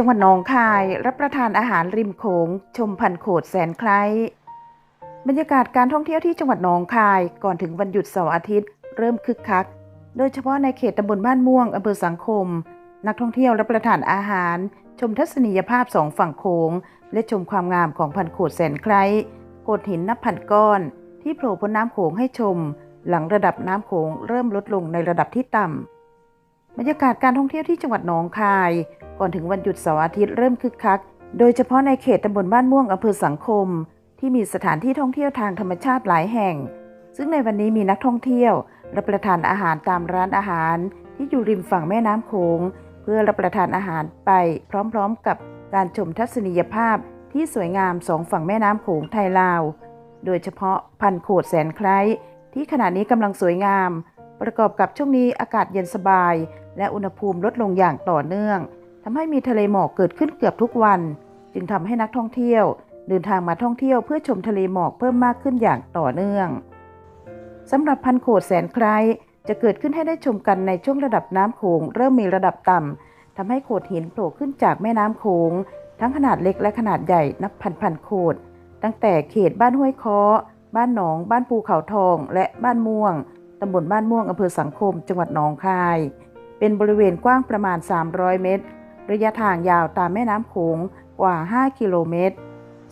จังหวัดหนองคายรับประทานอาหารริมโขง ชมพันโขดแสนไคล้บรรยากาศการท่องเที่ยวที่จังหวัดหนองคายก่อนถึงวันหยุดเสาร์อาทิตย์ เริ่มคึกคัก โดยเฉพาะในเขตตำบลบ้านม่วงอำเภอสังคม นักท่องเที่ยวรับประทานอาหาร ชมทัศนียภาพสองฝั่งโขง และชมความงามของพันโขดแสนไคล้โขดหินนับพันก้อน ที่โผล่พ้นน้ำโขงให้ชม หลังระดับน้ำโขงเริ่มลดลงในระดับที่ต่ำบรรยากาศการท่องเที่ยวที่จังหวัดหนองคาย ก่อนถึงวันหยุดเสาร์อาทิตย์เริ่มคึกคัก โดยเฉพาะในเขตตำบลบ้านม่วงอำเภอสังคม ที่มีสถานที่ท่องเที่ยวทางธรรมชาติหลายแห่ง ซึ่งในวันนี้มีนักท่องเที่ยว รับประทานอาหารตามร้านอาหาร ที่อยู่ริมฝั่งแม่น้ำโขงเพื่อรับประทานอาหารไปพร้อมๆ กับการชมทัศนียภาพที่สวยงามสองฝั่งแม่น้ำโขงไทยลาว โดยเฉพาะพันโขดแสนไคล้ที่ขณะนี้กำลังสวยงาม ประกอบกับช่วงนี้อากาศเย็นสบาย และอุณหภูมิลดลงอย่างต่อเนื่อง ทำให้มีทะเลหมอกเกิดขึ้นเกือบทุกวัน จึงทำให้นักท่องเที่ยว เดินทางมาท่องเที่ยวเพื่อชมทะเลหมอกเพิ่มมากขึ้นอย่างต่อเนื่องสำหรับพันโขดแสนไคล้จะเกิดขึ้นให้ได้ชมกันในช่วงระดับน้ำโขงเริ่มมีระดับต่ำทำให้โขดหินโผล่ขึ้นจากแม่น้ำโขงทั้งขนาดเล็กและขนาดใหญ่นับพันพันโขด ตั้งแต่เขตบ้านห้วยค้อ บ้านหนอง บ้านภูเขาทอง และบ้านม่วงตำบลบ้านม่วงอำเภอสังคม จังหวัดหนองคาย เป็นบริเวณกว้างประมาณ 300 เมตร ระยะทางยาวตามแม่น้ำโขงกว่า 5 กิโลเมตร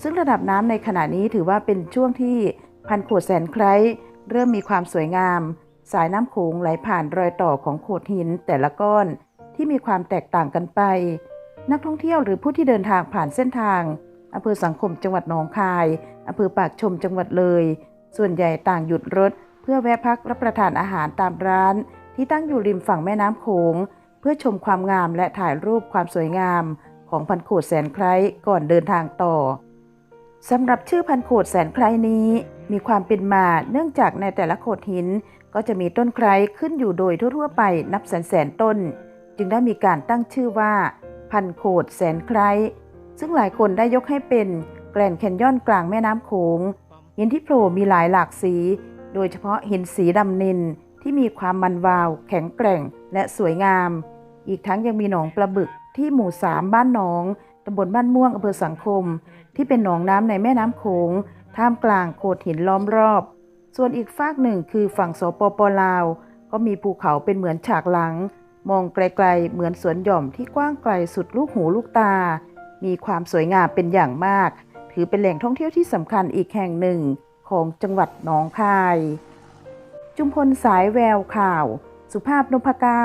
ซึ่งระดับน้ำในขณะนี้ถือว่าเป็นช่วงที่พันโขดแสนไคล้เริ่มมีความสวยงาม สายน้ำโขงไหลผ่านรอยต่อของโขดหินแต่ละก้อนที่มีความแตกต่างกันไป นักท่องเที่ยวหรือผู้ที่เดินทางผ่านเส้นทางอำเภอสังคมจังหวัดหนองคายอำเภอปากชมจังหวัดเลย ส่วนใหญ่ต่างหยุดรถ เพื่อแวะพักรับประทานอาหารตามร้าน ที่ตั้งอยู่ริมฝั่งแม่น้ำโขง พื่อชมความงามและถ่ายรูปความสวยงามของพันโขดแสนไคล้ก่อนเดินทางต่อสำหรับชื่อพันโขดแสนไคล้นี้ มีความเป็นมาเนื่องจากในแต่ละโขดหินก็จะมีต้นไคร้ขึ้นอยู่โดยทั่วๆไปนับแสนแสนต้น จึงได้มีการตั้งชื่อว่า พันโขดแสนไคร้ซึ่งหลายคนได้ยกให้เป็นแกลนแคนยอนกลางแม่น้ำโขงหินที่โผล่มีหลายหลากสี โดยเฉพาะหินสีดำนินที่มีความมันวาว แข็งแกร่ง และสวยงาม อีกทั้งยังมีหนองปลาบึกที่หมู่สามบ้านหนองตำบลบ้านม่วงอำเภอสังคม ที่เป็นหนองน้ำในแม่น้ำโขงท่ามกลางโขดหินล้อมรอบ ส่วนอีกฝากหนึ่งคือฝั่งสปปลาว ก็มีภูเขาเป็นเหมือนฉากหลัง มองไกลๆเหมือนสวนหย่อมที่กว้างไกลสุดลูกหูลูกตา มีความสวยงามเป็นอย่างมาก ถือเป็นแหล่งท่องเที่ยวที่สำคัญอีกแห่งหนึ่งของจังหวัดหนองคาย จุมพลสายแววข่าว สุภาพนพเก้า